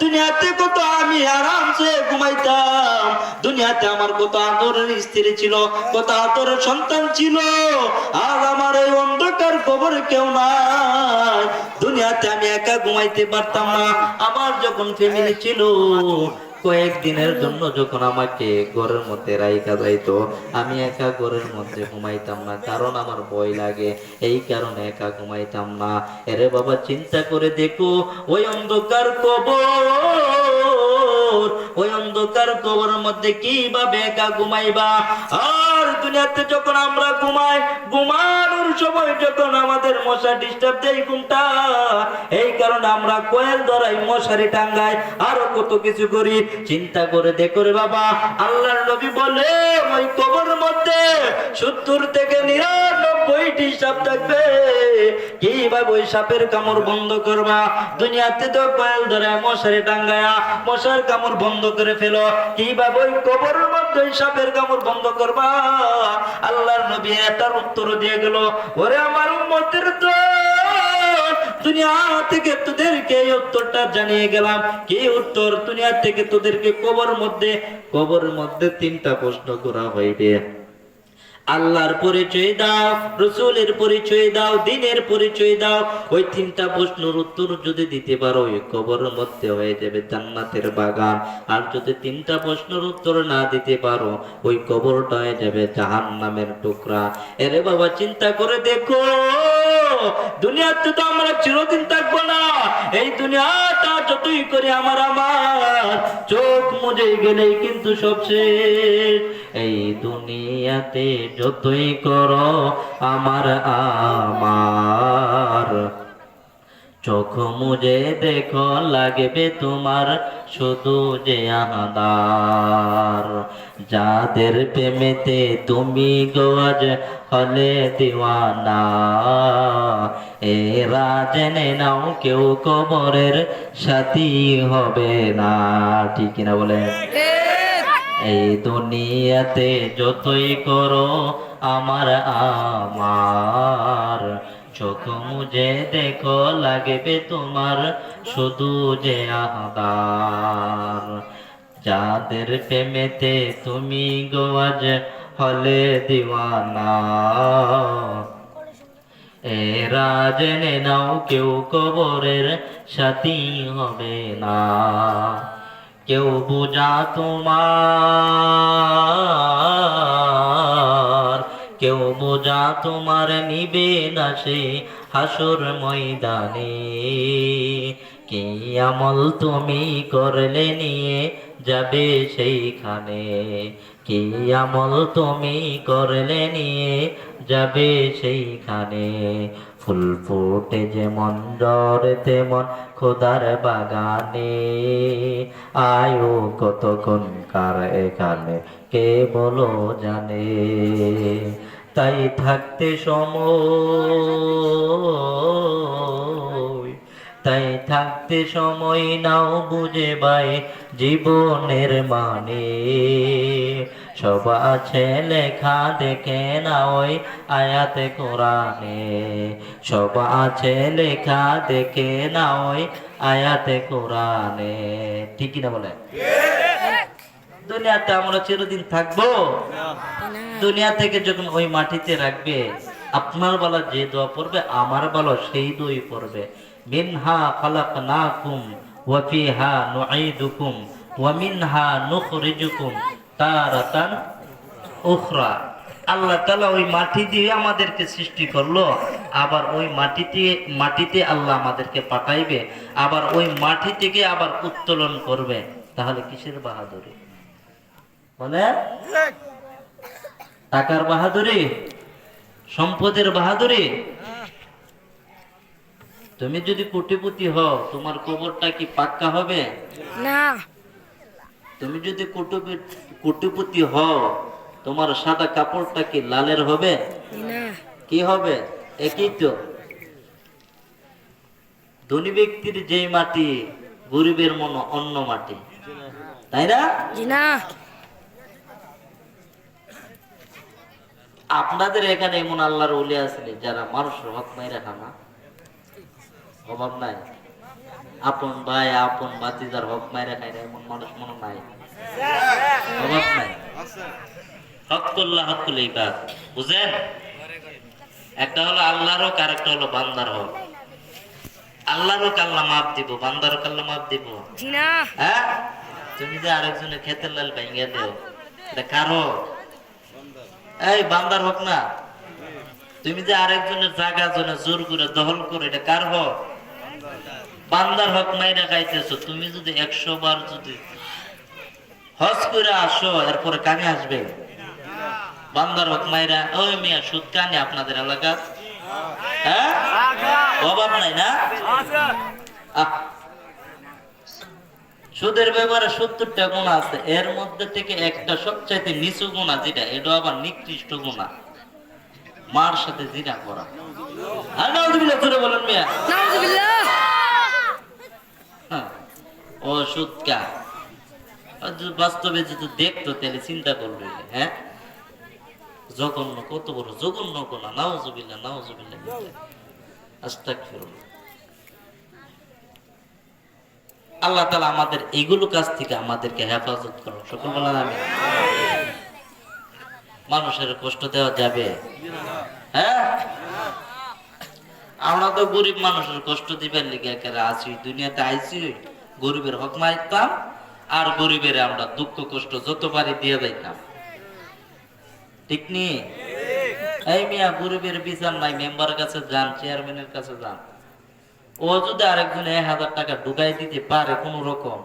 দুনিয়াতে কত আমি আরামসে ঘুমাইতাম। দুনিয়াতে আমার কত আদরের স্ত্রী ছিল, কত আদরের সন্তান ছিল। আর আমার এই অন্ধকার খবর কেউ নাই। দুনিয়াতে আমি একা ঘুমাইতে পারতাম না। আমার যখন ফ্যামিলি ছিল কয়েকদিনের জন্য যখন আমাকে ঘরের মধ্যে রাইকা যাইতো, আমি একা ঘরের মধ্যে ঘুমাইতাম না, কারণ আমার ভয় লাগে। এই কারণে একা ঘুমাইতাম না। এরে বাবা, চিন্তা করে দেখো, ওই অন্ধকার কবর ওই অন্ধকার কবরের মধ্যে কীভাবে একা ঘুমাইবা? আর দুনিয়াতে যখন আমরা ঘুমাই, ঘুমানোর সময় যখন আমাদের মশা ডিস্টার্ব দেয় ঘুমটা, এই কারণে আমরা কোয়েল ধরাই, মশারি টাঙ্গাই, আরও কত কিছু করি। চিন্তা করে দেখো রে বাবা, আল্লাহর নবী বলে, ওই কবর মধ্যে সত্তর থেকে নিরানব্বইটি সাপ থাকবে। কীভাবে ওই সাপের কামড় বন্ধ করবা? দুনিয়াতে তো কোয়েল ধরে মশারি টাঙ্গায়া, মশার কামড় বন্ধ করে ফেলো। কীভাবে ওই কবরের মধ্যে সাপের কামড় বন্ধ করবা? আল্লাহর নবী এটার উত্তর দিয়ে গেল, ওরে আমার উম্মতের তো দুনিয়া থেকে তোদেরকে এই উত্তরটা জানিয়ে গেলাম। কি উত্তর? দুনিয়া থেকে তোদেরকে কবর মধ্যে, কবরের মধ্যে তিনটা প্রশ্ন করা হইবে। আল্লাহর পরিচয় দাও, রসুলের পরিচয় দাও, দিনের পরিচয় দাও। ওই তিনটা প্রশ্নের উত্তর যদি দিতে পারো, ওই কবরের মধ্যে হয়ে যাবে জান্নাতের বাগান। আর যদি তিনটা প্রশ্নের উত্তর না দিতে পারো, ওই কবরটা হয়ে যাবে জাহান নামের টুকরা। এরে বাবা, চিন্তা করে দেখো। দুনিয়াতে তো আমরা চিরদিন থাকব না। এই দুনিয়াটা যতই করে আমার আমার, চোখ মুজে গেলেই কিন্তু সব শেষ। এই দুনিয়াতে যতই করো আমার আমার, চোখ মুজে দেখো লাগবে তোমার শুধু যে আহাদার যাদের প্রেমেতে তুমি গোয়াজ হলে দিওয়ানা, এরা জেনে নাও কেউ কবরের সাথী হবে না। ঠিক না বলে এই দুনিয়াতে যতই করো আমার আমার, চোখ মুজে দেখো লাগবে তোমার শুধু যে আহাদার যাদের প্রেমেতে তুমি গোয়াজ হলে দিওয়ানা। এরা জেনে নাও কেউ কবরের সাথী হবে না। কেউ বোঝা তোমার, কেউ বোঝা তোমার নিবে না সে হাসুর ময়দানে। কি আমল তুমি করলে নিয়ে যাবে সেইখানে। কি আমল তুমি করলে নিয়ে যাবে সেইখানে। ফুল ফুটে যেমন ডরে তেমন খোদার বাগানে। আয়ু কতক্ষণ কার এখানে, কে বলো জানে। তাই থাকতে সময় তাই থাকতে সময় নাও বুঝে ভাই, জীবনের মানে। সব আছে লেখা দেখে না ওই আয়াতে কোরআনে। সব আছে লেখা দেখে না ওই আয়াতে কোরআনে। ঠিকই না বলে? দুনিয়াতে আমরা চিরদিন থাকব। দুনিয়া থেকে যখন ওই মাটিতে রাখবে, আপনার বেলা যে দোয়া পড়বে, আমার বেলা সেই দই পড়বে। মিনহা খালাকনাকুম ওয়া ফিহা নুঈদুকুম ওয়া মিনহা নুখরিজুকুম তারাতান উখরা। আল্লাহ তাআলা ওই মাটি দিয়ে আমাদেরকে সৃষ্টি করল আবার ওই মাটিতে মাটিতে আল্লাহ আমাদেরকে পাঠাইবে আবার ওই মাটি থেকে আবার উত্তোলন করবে। তাহলে কিসের বাহাদুরি? বলে টাকার বাহাদুরি? সম্পদের বাহাদুরি? তুমি যদি কোটিপতি হও তোমার কবরটা কি পাক্কা হবে? না। তুমি যদি কোটিপতি হও তোমার সাদা কাপড়টা কি লালের হবে? না। কি হবে? একই তো। ধনী ব্যক্তির যে মাটি গরিবের মন অন্য মাটি। তাই না? না। আপনাদের এখানে এমন আল্লাহর উলি আসেনি যারা মানুষের হক মাইরা খানা অভাব নাই। আপন ভাই আপন বাতিদার হক মাইরা খাই এমন মানুষ মনে নাই। অভাব নাই। ইবাদ। বুঝেন? একটা হলো আল্লাহর হক আর একটা হলো বান্দার হক। আল্লাহর হক আল্লাহ মাপ দিব বান্দার হক আল্লাহ মাপ দিব। হ্যাঁ? তুমি যে আরেকজনের খেতের লাল ভেঙে দেও এটা কার হক? এই বান্দার হোক না। তুমি যে আরেকজনের জায়গা জন্য জোর করে দখল করে এটা কার হক? বান্দার হক মাইরা খাইতেছো, তুমি যদি একশো বার যদি হজ করে আসো, এরপরে কানে আসবে। বান্দার হক মাইরা, ওই মিয়া সুদ কানে আপনাদের এলাকা? হ্যাঁ? অভাব নাই না? সুদের ব্যাপারে সত্তরটা গুণ আছে, এর মধ্যে থেকে একটা সবচাইতে নিচু গুণা যেটা এটা আবার নিকৃষ্ট গুণা মার সাথে জিনা করা। বলেন মিয়া। হ্যাঁ, ও সুদকা যদি বাস্তবে যদি দেখতো তাহলে চিন্তা করবে হ্যাঁ? জঘন্য কত বড় জঘন্য গুণা। নাউজুবিল্লাহ নাউজুবিল্লাহ আস্তাগফিরুল্লাহ। আল্লাহ তালা আমাদের এইগুলো কাছ থেকে আমাদেরকে হেফাজত করো সকল বলেন আমি মানুষের কষ্ট দেওয়া যাবে। হ্যাঁ? আমরা তো গরিব মানুষের কষ্ট দিবার লিগে একেবারে আছি দুনিয়াতে আইছি গরিবের হক মাইতাম আর গরিবের আমরা দুঃখ কষ্ট যত পারি দিয়ে যাইতাম। ঠিক নি? এই মিয়া গরিবের বিচার নাই, মেম্বার কাছে যান, চেয়ারম্যানের কাছে যান। ও যদি আরেকজন এক হাজার টাকা ঢুকাই দিতে পারে কোন রকম,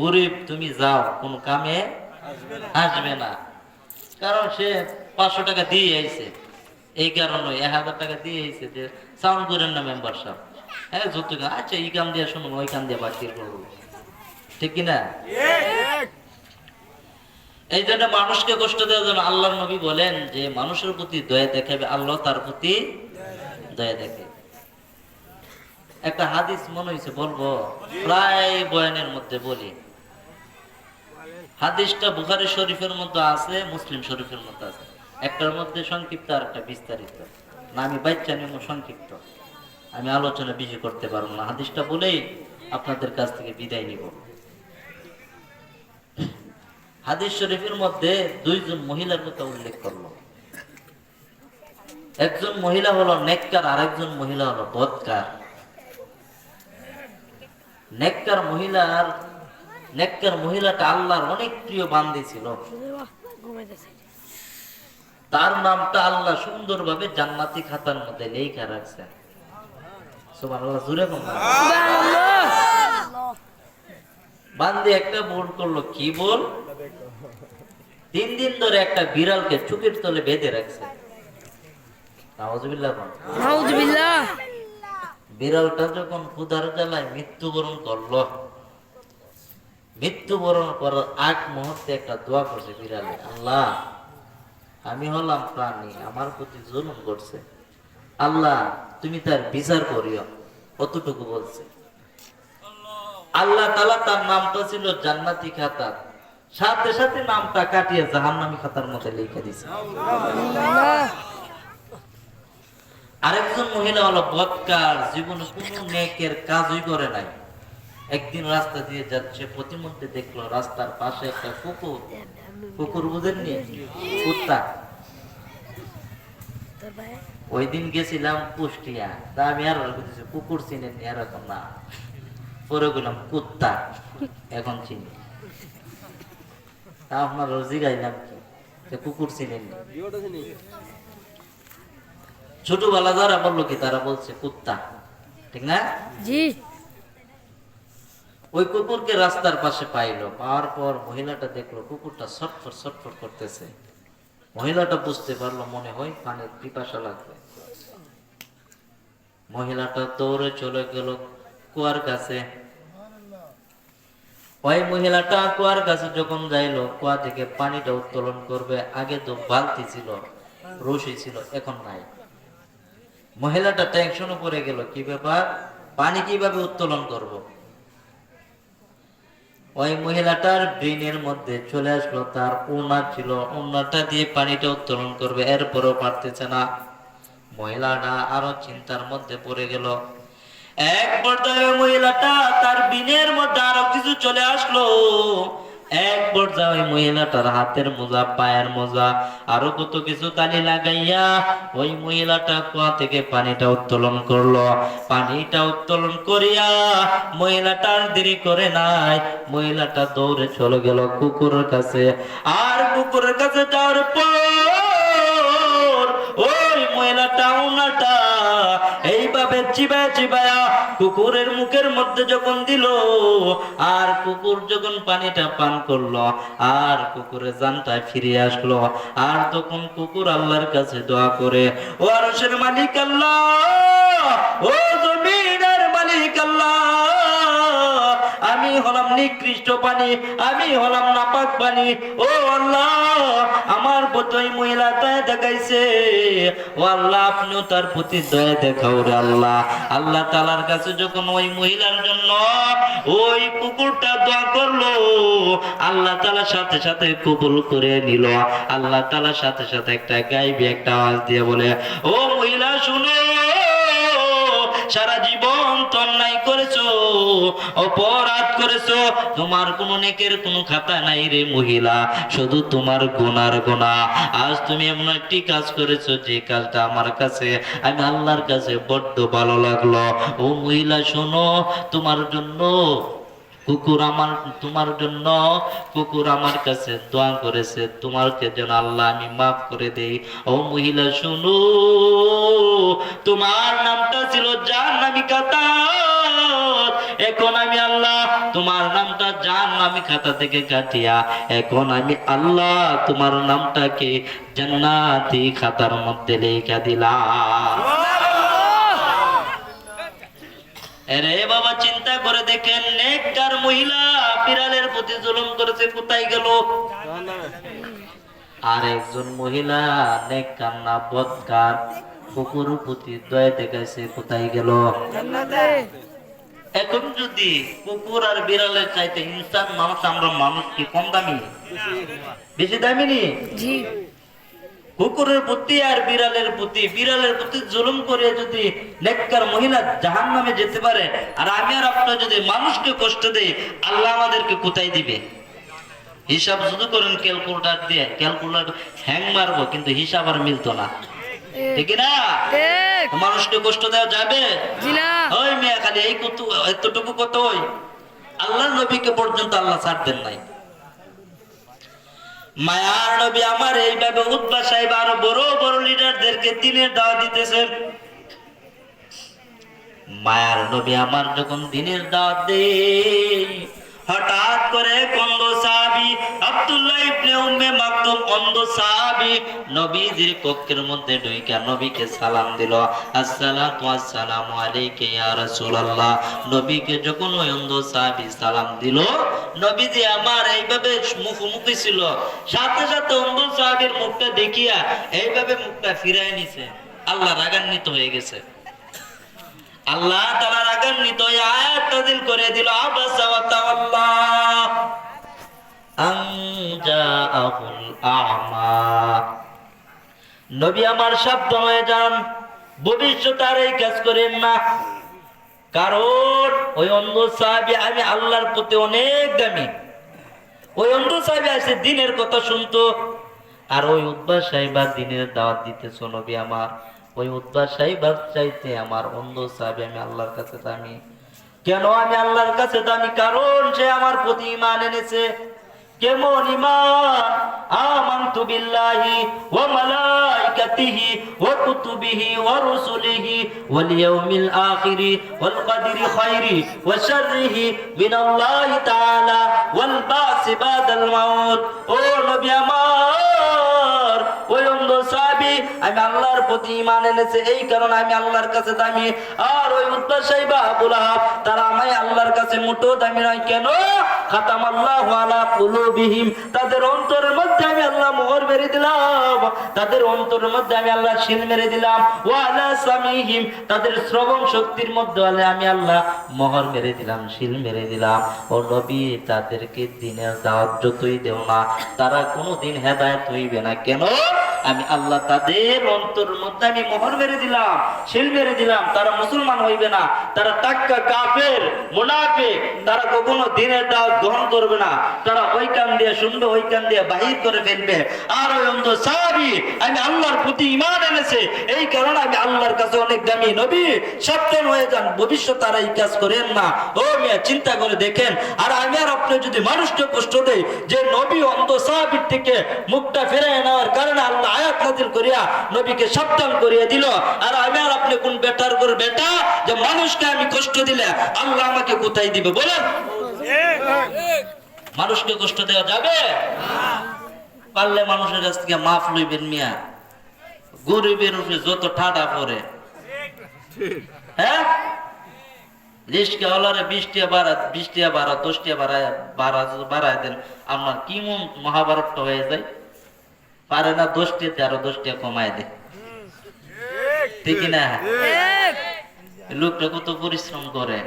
গরিব তুমি যাও, কোন কামে আসবে না। কারণ সে পাঁচশো টাকা দিয়ে আইছে। এই কারণে এক হাজার টাকা দিয়ে আইছে যে সাউন্ড না মেম্বার সাহেব হ্যাঁ যত আচ্ছা এই কাম দিয়ে শুনুন, ওই কাম দিয়ে বাকি করব ঠিক কিনা এই জন্য মানুষকে কষ্ট দেওয়ার জন্য আল্লাহর নবী বলেন যে, মানুষের প্রতি দয়া দেখাবে, আল্লাহ তার প্রতি দয়া দেখে। একটা হাদিস মনে হয়েছে বলব, প্রায় বয়ানের মধ্যে বলি। হাদিসটা বুখারি শরীফের মধ্যে আছে, মুসলিম শরীফের মধ্যে আছে। একটার মধ্যে সংক্ষিপ্ত আর একটা বিস্তারিত। না, আমি বাচ্চা নিয়ম সংক্ষিপ্ত। আমি আলোচনা বেশি করতে পারব না। হাদিসটা বলেই আপনাদের কাছ থেকে বিদায় নিব। হাদিস শরীফের মধ্যে দুইজন মহিলার কথা উল্লেখ করল। একজন মহিলা হলো নেককার আর একজন মহিলা হলো বদকার। নেককার মহিলার, নেককার মহিলাটা আল্লাহর অনেক প্রিয় বান্দি ছিল। তার নামটা আল্লাহ সুন্দরভাবে জান্নাতি খাতার মধ্যে লেখা রাখছেন সুবহানাল্লাহ বান্দি একটা বোর্ড করল কি বল তিন দিন ধরে একটা বিড়ালকে চুকের তলে বেঁধে রাখছে। বিড়ালটা যখন ক্ষুধার জ্বালায় মৃত্যুবরণ করল মৃত্যুবরণ করার আগ মুহূর্তে একটা দোয়া করছে বিড়ালে আল্লাহ আমি হলাম প্রাণী, আমার প্রতি জুলুম করছে। আল্লাহ, তুমি তার বিচার করিও কতটুকু বলছে। আল্লাহ তালা তার নামটা ছিল জান্নাতি খাতা সাথে সাথে নামটা কাটিয়ে জাহান্নামী খাতার মধ্যে লিখে দিছে। আরেকজন মহিলা হলো বৎকার, জীবনে কোনো নেকের কাজই করে নাই। একদিন রাস্তা দিয়ে যাচ্ছে, প্রতিমধ্যে দেখল রাস্তার পাশে একটা কুকুর কুকুর বুঝেননি? কুত্তা। ওই দিন গেছিলাম কুষ্টিয়া। তা আমি আর বলতেছি কুকুর চিনেন এরকম না। পরে গেলাম কুত্তা। এখন চিনি। তা আপনার রোজি গাইলাম কি? যে কুকুর চিনেন ছোটবেলা যারা বলল কি তারা বলছে কুত্তা। ঠিক না? জি। ওই কুকুরকে রাস্তার পাশে পাইলো। পাওয়ার পর মহিলাটা দেখল কুকুরটা ছটফট ছটফট করতেছে। মহিলাটা বুঝতে পারল, মনে হয় পানির পিপাসা লাগবে। মহিলাটা দৌড়ে চলে গেল কুয়ার কাছে। ওই মহিলাটা কুয়ার কাছে যখন যাইলো, কুয়া থেকে পানিটা উত্তোলন করবে, আগে তো বালতি ছিল, রশি ছিল, এখন নাই। মহিলাটা টেনশনে পড়ে গেল, কি ব্যাপার? পানি কীভাবে উত্তোলন করব। ওই মহিলাটার ব্রেনের মধ্যে চলে আসলো, তার ওনা ছিল ওনাটা দিয়ে পানিটা উত্তোলন করবে, এরপরও পারতেছে না। মহিলাটা আরও চিন্তার মধ্যে পড়ে গেল। এক পর্যায়ে মহিলাটা তার বিনের মধ্যে আরও কিছু চলে আসলো। এক পর্যায়ে ওই মহিলাটার হাতের মোজা, পায়ের মোজা, আরও কত কিছু তালি লাগাইয়া ওই মহিলাটা কুয়া থেকে পানিটা উত্তোলন করল। পানিটা উত্তোলন করিয়া মহিলাটার দেরি করে নাই। মহিলাটা দৌড়ে চলে গেল কুকুরের কাছে। আর কুকুরের কাছে যাওয়ার পর ওই মহিলাটা উনাটা চিবায় চিবায়া কুকুরের মুখের মধ্যে যখন দিল, আর কুকুর যখন পানিটা পান করল, আর কুকুরের জানটা ফিরে আসলো, আর তখন কুকুর আল্লাহর কাছে দোয়া করে, ও আরশের মালিক আল্লাহ, ও জমিনের মালিক আল্লাহ আমি হলাম নিকৃষ্ট পানি, আমি হলাম নাপাক পানি। ও আল্লাহ, আমার ওই মহিলা দয়া দেখাইছে। ও আল্লাহ, আপনিও তার প্রতি দয়া দেখাও রে আল্লাহ। আল্লাহ তালার কাছে যখন ওই মহিলার জন্য ওই কুকুরটা দোয়া করল, আল্লাহ তালার সাথে সাথে কবুল করে নিল। আল্লাহ তালার সাথে সাথে একটা গাইবি, একটা আওয়াজ দিয়ে বলে, ও মহিলা, শুনো অপরাধ করেছ? তোমার কোন নেকের কোনো খাতা নাই রে মহিলা। শুধু তোমার গোনার গোনা আজ তুমি এমন একটি কাজ করেছ যে কাজটা আমার কাছে, আমি আল্লাহর কাছে বড্ড ভালো লাগল। ও মহিলা, শোনো, তোমার জন্য কুকুর আমার, তোমার জন্য কুকুর আমার কাছে দোয়া করেছে। তোমারকে যেন আল্লাহ আমি মাফ করে দেই। ও মহিলা, শুনো। তোমার নামটা ছিল জান খাতা এখন আমি আল্লাহ তোমার নামটা জান নামি খাতা থেকে কাটিয়া, এখন আমি আল্লাহ তোমার নামটাকে জান্নাতি খাতার মধ্যে লেখা দিলাম। আরে বাবা, চিন্তা করে দেখেন, নেককার মহিলা বিড়ালের প্রতি জুলুম করেছে, কোথায় গেল? আর একজন মহিলা নেককার না বদকার, কুকুর প্রতি দয়া দেখাইছে, কোথায় গেল? এখন যদি কুকুর আর বিড়ালের চাইতে ইনসান মানুষ, আমরা মানুষ কি কম দামি? বেশি দামি নি? কুকুরের প্রতি আর বিড়ালের প্রতি বিড়ালের প্রতি জুলুম করে যদি নেককার মহিলা জাহান নামে যেতে পারে আর আমি আর আপনার যদি মানুষকে কষ্ট দেই আল্লাহ আমাদেরকে কোথায় দিবে? হিসাব শুধু করেন ক্যালকুলেটার দিয়ে ক্যালকুলেটার হ্যাং মারবো কিন্তু হিসাব আর মিলতো না। ঠিক। না? মানুষকে কষ্ট দেওয়া যাবে? ওই মেয়ে খালি এই কত এতটুকু কত আল্লাহ নবীকে পর্যন্ত আল্লাহ ছাড় দেন নাই। মায়ার নবী আমার এইভাবে উদ্বা সাহেব আরও বড় বড় লিডারদেরকে দিনের দাওয়া দিতেছেন। মায়ার নবী আমার যখন দিনের দাওয়াত দেয় অন্ধ সাহাবি, নবীজির কক্ষের মধ্যে ঢুইকা নবীকে সালাম দিল। আসসালাতু আসসালামু আলাইকা ইয়া রাসূলুল্লাহ। নবীকে যখন ওই অন্ধ সাহাবি সালাম দিল, নবীজি আমার এইভাবে মুখোমুখি ছিল। সাথে সাথে অন্ধ সাহাবীর মুখটা দেখিয়া এইভাবে মুখটা ফিরায় নিছে। আল্লাহ রাগান্বিত হয়ে গেছে। আল্লাহ তাআলা রাগান্বিত হয়ে আয়াত নাযিল করে দিল, আবাসা ওয়া তাওয়াল্লা নবী আমার সাবধান হয়ে যান এই কাজ করেন না। কারণ ওই অন্ধ সাহাবী আমি আল্লাহর প্রতি অনেক দামি। ওই অন্ধ সাহেব আসে, দিনের কথা শুনতো। আর ওই উদ্বাস সাহেব দিনের দাওয়াত দিতেছ নবী আমার। ওই উদ্বাস সাহেব চাইতে আমার অন্ধ সাহেব আমি আল্লাহর কাছে দামি। কেন আমি আল্লাহর কাছে দামি? কারণ সে আমার প্রতি ইমান এনেছে। কেমন ইমান আমানতু বিল্লাহি ওয়া মালাইকাতিহি ওয়া কুতুবিহি ওয়া রুসুলিহি ওয়াল ইয়াউমিল আখিরি ওয়াল কদরি খাইরি ওয়া শাররিহি মিনাল্লাহি তাআলা ওয়াল বাসি বাদাল মাউত। ও নবী আমার আমি আল্লাহর প্রতি ঈমান এনেছে, এই কারণে আমি আল্লাহর কাছে দামি। আর ওই আবুল আহাব, তারা আমায় আল্লাহর কাছে মোটো দামি নয়। কেন? খাতাম আল্লাহ তাদের অন্তরের মধ্যে আমি আল্লাহ মোহর মেরে দিলাম। তাদের অন্তরের মধ্যে আমি আল্লাহ শিল মেরে দিলাম। ওয়া আলা সামিহিম, তাদের শ্রবণ শক্তির মধ্যে আমি আল্লাহ মোহর মেরে দিলাম, শিল মেরে দিলাম। ও নবী, তাদেরকে দিনের দাওয়াত যতই দেও না, তারা কোনোদিন হেদায়েত হইবে না। কেন? আমি আল্লাহ তাদের অন্তর মধ্যে আমি মোহর মেরে দিলাম, শিল মেরে দিলাম। তারা মুসলমান হইবে না, তারা টাক্কা কাফের, মুনাফিক। তারা কখনো দিনের ডাক গ্রহণ করবে না। তারা ওই কান দিয়ে শুনবে, ওই কান দিয়ে বাহির করে ফেলবে। আর ওই অন্ধ সাহাবি, আমি আল্লাহর প্রতি ইমান এনেছে। এই কারণে আমি আল্লাহর কাছে অনেক দামি নবী। সাবধান হয়ে যান, ভবিষ্যৎ তারা এই কাজ করেন না। ও মিয়া, চিন্তা করে দেখেন। আর আমি আর আপনি যদি মানুষকে কষ্ট দেয় যে নবী অন্ধ সাহাবির থেকে মুখটা ফেরে নেওয়ার কারণে আল্লাহ আয়াত নাজিল করিয়া নবীকে সাবধান করিয়া দিল। আর আমি আর আপনি কোন বেটার করে বেটা? যে মানুষকে আমি কষ্ট দিলে আল্লাহ আমাকে কোথায় দিবে? বলেন। মানুষকে কষ্ট দেওয়া যাবে? পারলে মানুষের কাছ থেকে মাফ লইবেন মিয়া। গরিবের উপরে যত ঠাডা পড়ে। হ্যাঁ? রিস্কা হলারে বিশ টিয়া বাড়া বিশ টিয়া বাড়া দশ টিয়া বাড়ায় বাড়া বাড়ায় দেন। আপনার কি মন মহাভারতটা হয়ে যায়? পারে না টিয়াতে আরও দশ টিয়া কমায় দেয় ঠিক না? লোকটা কত পরিশ্রম করে।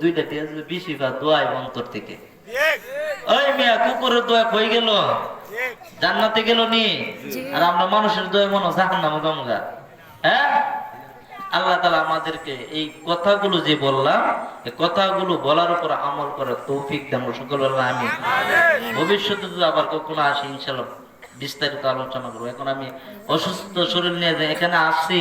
দুইটা বেশি বা দোয়াই অন্তর থেকে। ওই মিয়া কুকুরের দোয়া কই গেল? জান্নাতে গেল নি? আর আমরা মানুষের দোয়া মনে জাহান্নামে হ্যাঁ? আল্লাহ তালা আমাদেরকে এই কথাগুলো যে বললাম কথাগুলো বলার উপর আমল করার তৌফিক দেন। সকল আমি ভবিষ্যতে আবার কখনো আসি ইনশাল্লাহ বিস্তারিত আলোচনা করব। এখন আমি অসুস্থ শরীর নিয়ে যে এখানে আসছি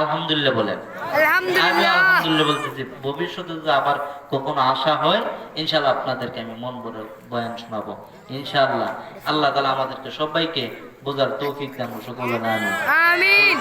আলহামদুলিল্লাহ বলেন। আলহামদুলিল্লাহ। আলহামদুলিল্লাহ বলতেছি ভবিষ্যতে যদি আবার কখনো আশা হয় ইনশাল্লাহ আপনাদেরকে আমি মন ভরে বয়ান শোনাবো। ইনশাআল্লাহ। আল্লাহ তালা আমাদেরকে সবাইকে বোঝার তৌফিক দেন সকলে আমিন।